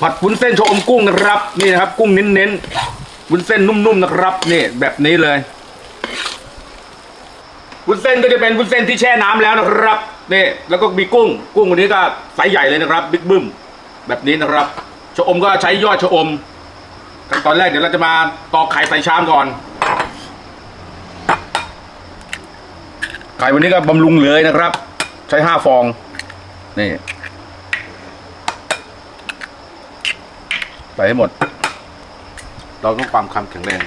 ผัดวุ้นเส้นชะอมกุ้งนะครับ นี่นะครับ กุ้งเน้นๆวุ้นเส้นนุ่มๆนะครับนี่แบบนี้เลยวุ้นเส้นก็จะเป็นวุ้นเส้นที่แช่น้ำแล้วนะครับนี่แล้วก็มีกุ้ง กุ้งวันนี้ก็ไซส์ใหญ่เลยนะครับบิ๊กบึ้มแบบนี้นะครับชะอมก็ใช้ยอดชะอมขั้นตอนแรกเดี๋ยวเราจะมาตอกไข่ใส่ชามก่อนไข่วันนี้ก็บำรุงเลยนะครับ ใช้ห้าฟองนี่ ใส่ให้หมด เราต้องความคำแข็งแรง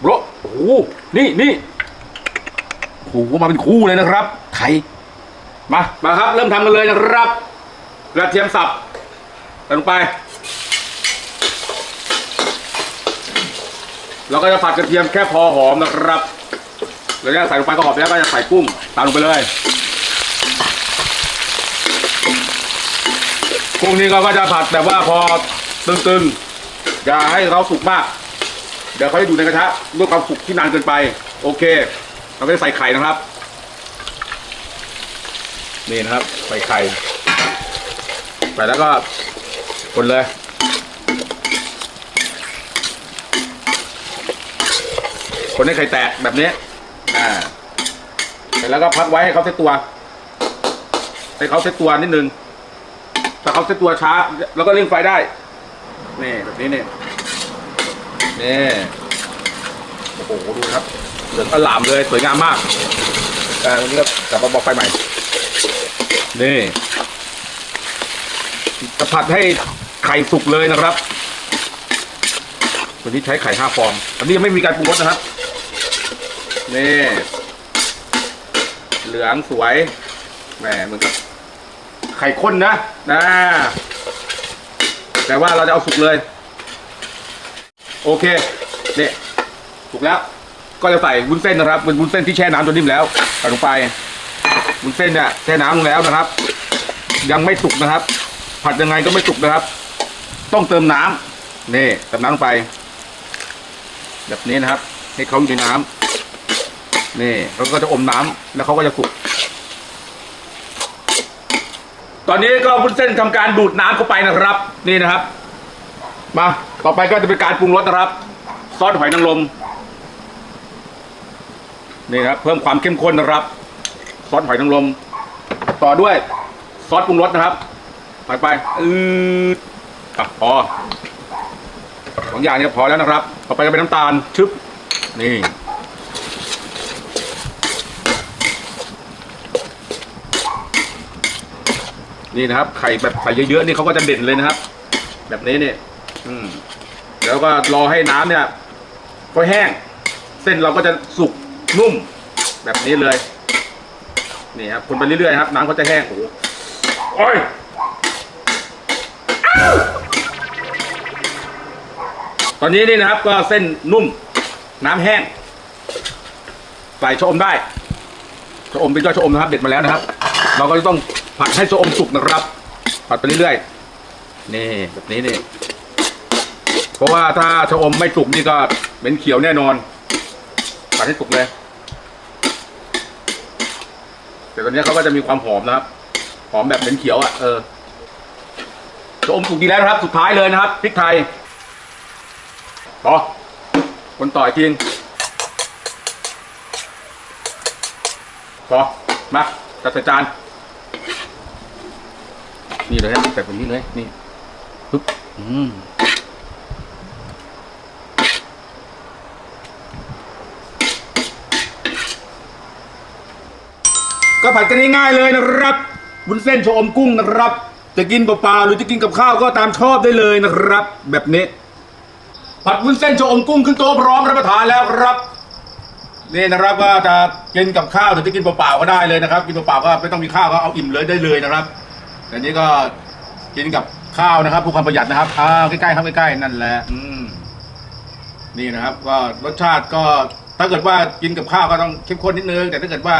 โบรโอ้โหนี่นี่โอ้โหมาเป็นคู่เลยนะครับไข่มามาครับ เริ่มทำกันเลยนะครับกระเทียมสับใส่ลงไป เราก็จะผัดกระเทียมแค่พอหอมนะครับเราจะใส่ลงไปก็หอมแล้วก็จะใส่กุ้งตามลงไปเลย กุ้งนี้เราก็จะผัดแบบว่าพอตึงๆ อย่าให้เขาสุกมาก เดี๋ยวเขาจะอยู่ในกระทะด้วยความสุกที่นานเกินไป โอเค เราก็จะใส่ไข่นะครับ นี่นะครับ ใส่ไข่ใส่แล้วก็คนเลยคนให้ไข่แตกแบบนี้ อ่าเสร็จแล้วก็พักไว้ให้เขาเซตตัว ให้เขาเซตตัวนิดนึง ถ้าเขาเซตตัวช้า แล้วก็เร่งไฟได้ นี่แบบนี้นี่นี่โอ้โหดูครับเหลืองอลามเลยสวยงามมากแต่ตรงนี้ก็กลับมาบอกไฟใหม่ นี่จะผัดให้ไข่สุกเลยนะครับวันนี้ใช้ไข่ห้าฟอง อันนี้ยังไม่มีการปรุงรสนะครับ นี่ เหลืองสวย แหมเหมือนกับ ไข่ข้นนะนะแต่ว่าเราจะเอาสุกเลย โอเคเนี่ยสุกแล้ว ก็จะใส่วุ้นเส้นนะครับเป็นวุ้นเส้นที่แช่น้ำจนนิ่มแล้วใส่ลงไปวุ้นเส้นเนี่ยแช่น้ำลงแล้วนะครับ ยังไม่สุกนะครับ ผัดยังไงก็ไม่สุกนะครับ ต้องเติมน้ำนี่เติมน้ำลงไป แบบนี้นะครับ ให้เขาอยู่ในน้ำนี่แล้วก็จะอมน้ำแล้วเขาก็จะสุก ตอนนี้ก็วุ้นเส้นทำการดูดน้ำเข้าไปนะครับ นี่นะครับ มา ต่อไปก็จะเป็นการปรุงรสนะครับ ซอสหอยนางรมนี่ครับ เพิ่มความเข้มข้นนะครับ ซอสหอยนางรมต่อด้วย ซอสปรุงรสนะครับใส่ไปอือะพอสองอย่างนี้พอแล้วนะครับ ต่อไปก็เป็นน้ำตาลชึบนี่ นี่นะครับ ไข่แบบใส่เยอะๆนี่เขาก็จะเด่นเลยนะครับ แบบนี้เนี่ยอืมแล้วก็รอให้น้ำเนี่ยค่อยแห้ง เส้นเราก็จะสุกนุ่ม แบบนี้เลย นี่ครับคนไปเรื่อยๆครับ น้ำเขาจะแห้งโอ้โอ้ยตอนนี้นี่นะครับ ก็เส้นนุ่ม น้ำแห้งใส่ชะอมได้ชะอมเป็นยอดชะอมนะครับ เด็ดมาแล้วนะครับ เราก็จะต้อง ผัดให้ชะอมสุกนะครับ ผัดไปเรื่อยๆ นี่แบบนี้นี่ เพราะว่าถ้าชะอมไม่สุกนี่ก็เป็นเขียวแน่นอน ผัดให้สุกเลย แต่ตอนนี้เขาก็จะมีความหอมนะครับ หอมแบบเป็นเขียวอะ เออชะอมสุกดีแล้วนะครับ สุดท้ายเลยนะครับพริกไทยต่อคนต่ออีกทีนึงต่อมาจัดใส่จาน นี่เลยฮะใส่แบบนี้เลย นี่ปึ๊บอืมก็ผัดกันง่ายๆเลยนะครับวุ้นเส้นชะอมกุ้งนะครับ จะกินเปล่าๆหรือจะกินกับข้าวก็ตามชอบได้เลยนะครับ แบบนี้ ผัดวุ้นเส้นชะอมกุ้งขึ้นโต๊ะพร้อมรับประทานแล้วครับนี่นะครับว่าจะกินกับข้าวหรือจะกินเปล่าๆก็ได้เลยนะครับ กินเปล่าๆก็ไม่ต้องมีข้าวก็เอาอิ่มเลยได้เลยนะครับ แต่นี้ก็กินกับข้าวนะครับเพื่อความประหยัดนะครับอ่าใกล้ๆครับใกล้ๆนั่นแหละอืมนี่นะครับ ก็รสชาติก็ถ้าเกิดว่ากินกับข้าวก็ต้องเข้มข้นนิดนึง แต่ถ้าเกิดว่า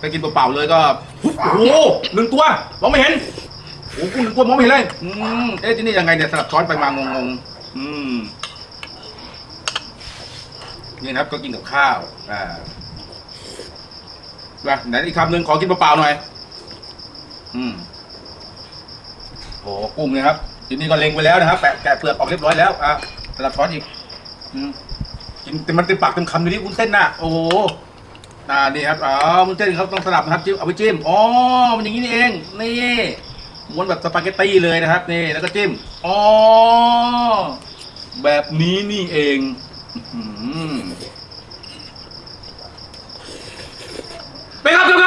ไปกินเปล่าๆเลยก็โอ้โหหนึ่งตัวมองไม่เห็นโอ้โหกุ้งหนึ่งตัวมองไม่เห็นเลยอืมเอ๊ะที่นี่ยังไงเนี่ยสลับช้อนไปมางงๆอืมนี่นะครับ ก็กินกับข้าวอ่ามาไหนอีกคำหนึ่งขอกินเปล่าๆหน่อย อืม โอ้กุ้งเนี่ยครับทีนี้ก็เล็งไปแล้วนะครับแปะแกะเปลือกออกเรียบร้อยแล้วอะสลับช้อนอีกอืมกินแต่มันเต็มปากเต็มคำอยู่นี่วุ้นเส้นน่ะโอ้โหอ่านี่ครับอ๋อวุ้นเส้นเขาต้องสลับนะครับจิ้มเอาไปจิ้มอ๋อมันอย่างนี้นี่เองนี่ม้วนแบบสปาเกตตี้เลยนะครับนี่แล้วก็จิ้มอ๋อแบบนี้นี่เองอืมไปครับ